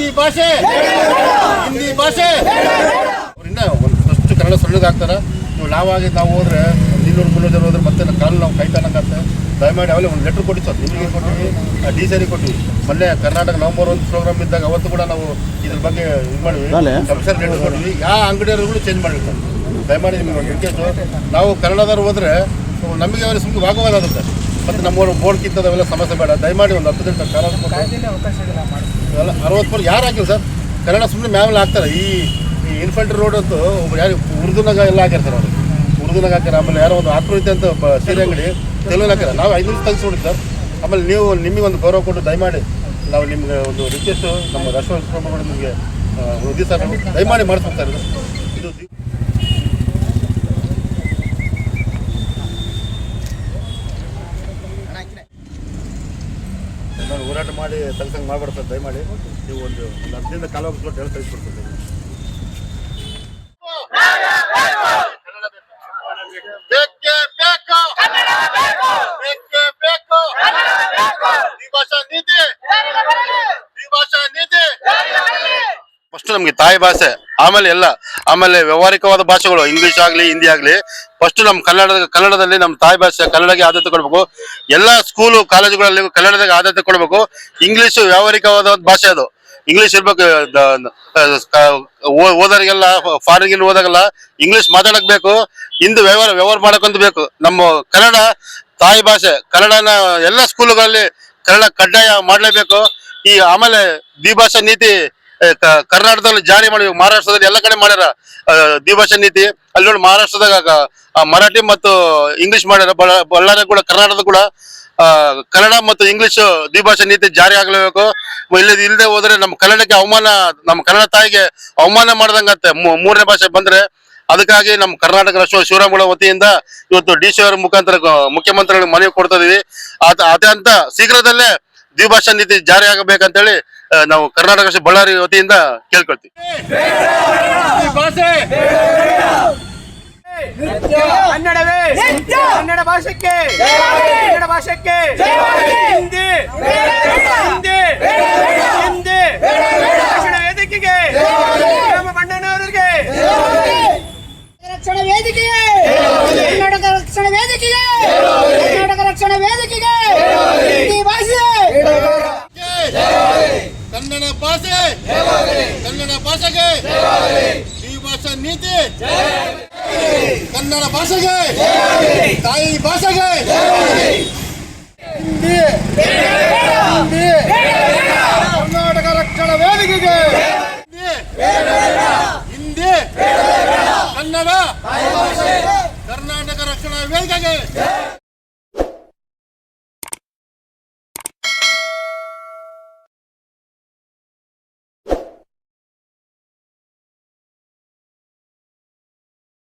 ಹಿಂದಿ ಭಾಷೆ. ಹಿಂದಿ ಭಾಷೆ. ಅವರಿಂದ ಒಂದು ಫಸ್ಟ್ ಕನ್ನಡ ಹಾಕ್ತಾರೆ. ನೀವು ನಾವಾಗಿ ನಾವು ಹೋದ್ರೆ ಇನ್ನೂರು ಮುನ್ನೂರು ಜನ ಹೋದ್ರೆ ಮತ್ತೆ ಕಾಲು ನಾವು ಕೈ ಕಾಣಕತ್ತೆ ದಯಮಾಡಿ ಅವಲೇ ಒಂದು ಲೆಟ್ರ್ ಕೊಟ್ಟಿತ್ತು ಸರ್. ನಿಮಗೆ ಕೊಟ್ಟಿವಿ ಡಿ ಸರಿ ಕೊಟ್ಟಿವಿ. ಮೊನ್ನೆ ಕರ್ನಾಟಕ ನವಂಬರ್ ಒಂದು ಪ್ರೋಗ್ರಾಮ್ ಇದ್ದಾಗ ಅವತ್ತು ಕೂಡ ನಾವು ಇದ್ರ ಬಗ್ಗೆ ಇದು ಮಾಡಿವಿ. ಅಲ್ಲೇ? ಕಮಿಷನ್ ಲೆಟ್ರ್ ಕೊಟ್ಟಿವಿ. ಯಾವ ಅಂಗಡಿಯವರು ಚೇಂಜ್ ಮಾಡಿವಿ ಸರ್. ದಯಮಾಡಿ ನಿಮಗೆ ಒಂದು ನಾವು ಕನ್ನಡದವ್ರು ಹೋದ್ರೆ ನಮಗೆ ಅವರು ಸುಮ್ಮನೆ ವಾಗವಾಗುತ್ತೆ ಮತ್ತು ನಮ್ಮವರು ಬೋರ್ಡ್ ಕಿತ್ತದವೆಲ್ಲ ಸಮಸ್ಯೆ ಬೇಡ. ದಯಮಾಡಿ ಒಂದು ಹತ್ತು ದಿನ ಕಾಲ ಇವೆಲ್ಲ ಅರವತ್ತು ಪರ್ ಯಾರು ಹಾಕಿಲ್ಲ ಸರ್? ಕನ್ನಡ ಸುಮ್ಮನೆ ಮ್ಯಾಮೇಲೆ ಹಾಕ್ತಾರೆ. ಈ ಈ ಇನ್ಫಂಟ್ರಿ ರೋಡ್ ಅಂತೂ ಯಾರು ಉರ್ದುನಾಗ ಎಲ್ಲ ಹಾಕಿರ್ತಾರೆ ಅವರು. ಉರ್ದುನಾಗ ಹಾಕ್ಯಾರ ಆಮೇಲೆ ಯಾರೋ ಒಂದು ಆತ್ಮಹತ್ಯೆ ಅಂತ ಸೀರೆ ಅಂಗಡಿ ತೆಲುಗು ಹಾಕ್ಯಾರ ನಾವು ಐದು ನಿಮಿಷ ತೆಗೆಸಿ ನೋಡಿ ಸರ್. ಆಮೇಲೆ ನೀವು ನಿಮಗೆ ಒಂದು ಗೌರವ ಕೊಟ್ಟು ದಯಮಾಡಿ ನಾವು ನಿಮಗೆ ಒಂದು ರಿಕ್ವೆಸ್ಟು ನಮ್ಮ ರಾಷ್ಟ್ರ ನಿಮಗೆ ದಯಮಾಡಿ ಮಾಡಿಸ್ಬೇಕು ಸರ್ ಇದು ಇದು ದಿ- ನಾನು ಹೋರಾಟ ಮಾಡಿ ತೆಗ್ಸಂಗೆ ಮಾಡ್ಬಿಡ್ತಾರೆ ದಯಮಾಡಿ ನೀವು ಒಂದು ಒಂದು ಹತ್ತರಿಂದ ಕಾಲ ಹೋಗ್ಬಿಟ್ಟು ಹೇಳಿ ತೆಗೆಸ್ಬಿಡ್ತಾರೆ ಬೇಕೇ ಬೇಕು. ಬೇಕೇ ಬೇಕು. ದ್ವಿಭಾಷಾ ನೀತಿ ದ್ವಿಭಾಷಾ ನೀತಿ ಫಸ್ಟ್ ನಮ್ಗೆ ತಾಯಿ ಭಾಷೆ ಆಮೇಲೆ ಎಲ್ಲ. ಆಮೇಲೆ ವ್ಯವಹಾರಿಕವಾದ ಭಾಷೆಗಳು ಇಂಗ್ಲಿಷ್ ಆಗಲಿ ಹಿಂದಿ ಆಗಲಿ ಫಸ್ಟ್ ನಮ್ಮ ಕನ್ನಡದ, ಕನ್ನಡದಲ್ಲಿ ನಮ್ಮ ತಾಯಿ ಭಾಷೆ ಕನ್ನಡಕ್ಕೆ ಆದ್ಯತೆ ಕೊಡಬೇಕು. ಎಲ್ಲ ಸ್ಕೂಲು ಕಾಲೇಜುಗಳಲ್ಲಿ ಕನ್ನಡದಾಗ ಆದ್ಯತೆ ಕೊಡಬೇಕು. ಇಂಗ್ಲಿಷ್ ವ್ಯವಹಾರಿಕವಾದ ಭಾಷೆ ಅದು. ಇಂಗ್ಲಿಷ್ ಇರ್ಬೇಕು ಓದೋರಿಗೆಲ್ಲ ಫಾರಿನ್ ಓದಾಗೆಲ್ಲ ಇಂಗ್ಲಿಷ್ ಮಾತಾಡಕ್ ಬೇಕು ಹಿಂದಿ ವ್ಯವಹಾರ ವ್ಯವಹಾರ ಮಾಡಕ್ಕಂತ ಬೇಕು. ನಮ್ಮ ಕನ್ನಡ ತಾಯಿ ಭಾಷೆ, ಕನ್ನಡನ ಎಲ್ಲ ಸ್ಕೂಲುಗಳಲ್ಲಿ ಕನ್ನಡ ಕಡ್ಡಾಯ ಮಾಡಲೇಬೇಕು. ಈ ಆಮೇಲೆ ದ್ವಿಭಾಷಾ ನೀತಿ ಕರ್ನಾಟಕದಲ್ಲಿ ಜಾರಿ ಮಾಡಿ ಮಹಾರಾಷ್ಟ್ರದಲ್ಲಿ ಎಲ್ಲ ಕಡೆ ಮಾಡ್ಯಾರ. ದ್ವಿಭಾಷಾ ನೀತಿ, ಅಲ್ಲಿ ನೋಡಿ ಮಹಾರಾಷ್ಟ್ರದಾಗ ಮರಾಠಿ ಮತ್ತು ಇಂಗ್ಲಿಷ್ ಮಾಡ್ಯಾರ. ಬಳ್ಳಾ- ಬಳ್ಳಾರಿ ಕೂಡ, ಕರ್ನಾಟಕದ ಕೂಡ ಕನ್ನಡ ಮತ್ತು ಇಂಗ್ಲಿಷ್ ದ್ವಿಭಾಷಾ ನೀತಿ ಜಾರಿ ಆಗಲೇಬೇಕು. ಇಲ್ಲಿ ಇಲ್ಲದೆ ಹೋದ್ರೆ ನಮ್ಮ ಕನ್ನಡಕ್ಕೆ ಅವಮಾನ, ನಮ್ಮ ಕನ್ನಡ ತಾಯಿಗೆ ಅವಮಾನ ಮಾಡ್ದಂಗತ್ತೆ. ಮೂರನೇ ಭಾಷೆ ಬಂದ್ರೆ ಅದಕ್ಕಾಗಿ ನಮ್ಮ ಕರ್ನಾಟಕ ರಾಷ್ಟ್ರ ಶಿವರಾಮುಗಳ ವತಿಯಿಂದ ಇವತ್ತು ಡಿ ಸಿ ಅವರ ಮುಖಾಂತರ, ಮುಖ್ಯಮಂತ್ರಿಗಳಿಗೆ ಮನವಿ ಕೊಡ್ತಾ ಇದೀವಿ. ಅದಂತ ಅತ್ಯಂತ ಶೀಘ್ರದಲ್ಲೇ ದ್ವಿಭಾಷಾ ನೀತಿ ಜಾರಿ ಆಗಬೇಕಂತೇಳಿ ಆ, ನಾವು ಕರ್ನಾಟಕ ಬಳ್ಳಾರಿ ವತಿಯಿಂದ ಕೇಳ್ಕೊಳ್ತೀವಿ. ಭಾಷೆ ಕನ್ನಡವೇ ಕನ್ನಡ ಭಾಷೆಗೆ ಕನ್ನಡ ಭಾಷೆಗೆ ಹಿಂದಿ ಹಿಂದಿ ಹಿಂದಿ ರಕ್ಷಣಾ ವೇದಿಕೆಗೆ ನಮ್ಮ ಬಣ್ಣನವರಿಗೆ ರಕ್ಷಣಾ ವೇದಿಕೆಗೆ. ಕರ್ನಾಟಕ ರಕ್ಷಣಾ ವೇದಿಕೆಗೆ ಕರ್ನಾಟಕ ರಕ್ಷಣಾ ವೇದಿಕೆಗೆ ಹಿಂದಿ ಭಾಷೆ ಕನ್ನಡ ಭಾಷೆ ಕನ್ನಡ ಭಾಷೆಗೆ ದ್ವಿಭಾಷಾ ನೀತಿ ಕನ್ನಡ ಭಾಷೆಗೆ ತಾಯಿ ಭಾಷೆಗೆ ಹಿಂದಿ ಹಿಂದಿ ಕರ್ನಾಟಕ ರಕ್ಷಣಾ ವೇದಿಕೆಗೆ ಹಿಂದಿ ಹಿಂದಿ ಕನ್ನಡ ಕರ್ನಾಟಕ ರಕ್ಷಣಾ ವೇದಿಕೆಗೆ